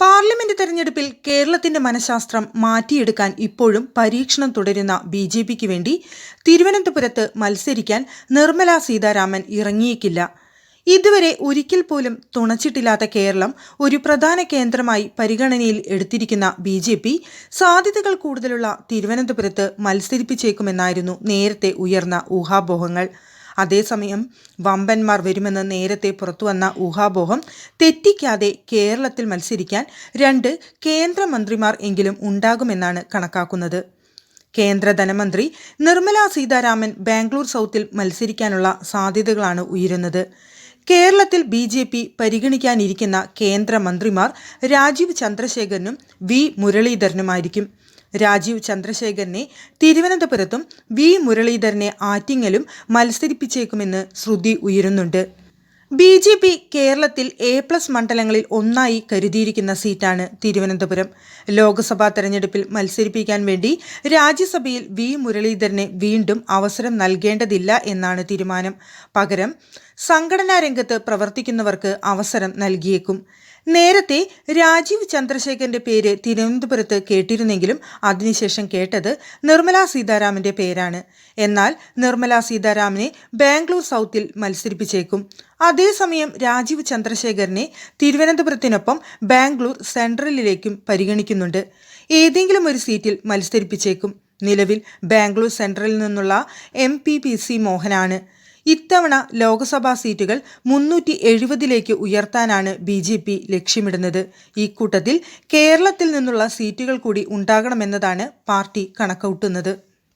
Parliament തെരഞ്ഞെടുപ്പിൽ കേരളത്തിന്റെ മനഃശാസ്ത്രം മാറ്റിയെടുക്കാൻ ഇപ്പോഴും പരീക്ഷണം തുടരുന്ന ബി ജെ പിക്ക് വേണ്ടി തിരുവനന്തപുരത്ത് മത്സരിക്കാൻ നിർമ്മല സീതാരാമൻ ഇറങ്ങിയേക്കില്ല. ഇതുവരെ ഒരിക്കൽ പോലും തുണച്ചിട്ടില്ലാത്ത കേരളം ഒരു പ്രധാന കേന്ദ്രമായി പരിഗണനയിൽ എടുത്തിരിക്കുന്ന ബി ജെ പി സാധ്യതകൾ കൂടുതലുള്ള തിരുവനന്തപുരത്ത് മത്സരിപ്പിച്ചേക്കുമെന്നായിരുന്നു നേരത്തെ ഉയർന്ന ഊഹാപോഹങ്ങൾ. അതേസമയം വമ്പന്മാർ വരുമെന്ന് നേരത്തെ പുറത്തുവന്ന ഊഹാപോഹം തെറ്റിക്കാതെ കേരളത്തിൽ മത്സരിക്കാൻ രണ്ട് കേന്ദ്രമന്ത്രിമാർ എങ്കിലും ഉണ്ടാകുമെന്നാണ് കണക്കാക്കുന്നത്. കേന്ദ്ര ധനമന്ത്രി നിർമ്മല സീതാരാമൻ ബാംഗ്ലൂർ സൗത്തിൽ മത്സരിക്കാനുള്ള സാധ്യതകളാണ് ഉയരുന്നത്. കേരളത്തിൽ ബി ജെ പി പരിഗണിക്കാനിരിക്കുന്ന കേന്ദ്രമന്ത്രിമാർ രാജീവ് ചന്ദ്രശേഖരനും വി മുരളീധരനുമായിരിക്കും. രാജീവ് ചന്ദ്രശേഖരനെ തിരുവനന്തപുരത്തും വി. മുരളീധരനെ ആറ്റിങ്ങലും മത്സരിപ്പിച്ചേക്കുമെന്ന് ശ്രുതി ഉയരുന്നുണ്ട്. ബി. ജെ. പി കേരളത്തിൽ എ പ്ലസ് മണ്ഡലങ്ങളിൽ ഒന്നായി കരുതിയിരിക്കുന്ന സീറ്റാണ് തിരുവനന്തപുരം. ലോക്സഭാ തെരഞ്ഞെടുപ്പിൽ മത്സരിപ്പിക്കാൻ വേണ്ടി രാജ്യസഭയിൽ വി. മുരളീധരനെ വീണ്ടും അവസരം നൽകേണ്ടതില്ല എന്നാണ് തീരുമാനം. പകരം സംഘടനാ രംഗത്ത് പ്രവർത്തിക്കുന്നവർക്ക് അവസരം നൽകിയേക്കും. നേരത്തെ രാജീവ് ചന്ദ്രശേഖരന്റെ പേര് തിരുവനന്തപുരത്ത് കേട്ടിരുന്നെങ്കിലും അതിനുശേഷം കേട്ടത് നിർമ്മല സീതാരാമന്റെ പേരാണ്. എന്നാൽ നിർമ്മല സീതാരാമനെ ബാംഗ്ലൂർ സൗത്തിൽ മത്സരിപ്പിച്ചേക്കും. അതേസമയം രാജീവ് ചന്ദ്രശേഖരനെ തിരുവനന്തപുരത്തിനൊപ്പം ബാംഗ്ലൂർ സെൻട്രലിലേക്കും പരിഗണിക്കുന്നുണ്ട്. ഏതെങ്കിലും ഒരു സീറ്റിൽ മത്സരിപ്പിച്ചേക്കും. നിലവിൽ ബാംഗ്ലൂർ സെൻട്രലിൽ നിന്നുള്ള എം പി പി സി മോഹനാണ്. ഇത്തവണ ലോക്സഭാ സീറ്റുകൾ മുന്നൂറ്റി എഴുപതിലേക്ക് ഉയർത്താനാണ് ബി ജെ പി ലക്ഷ്യമിടുന്നത്. ഇക്കൂട്ടത്തിൽ കേരളത്തിൽ നിന്നുള്ള സീറ്റുകൾ കൂടി ഉണ്ടാകണമെന്നതാണ് പാർട്ടി കണക്കൂട്ടുന്നത്.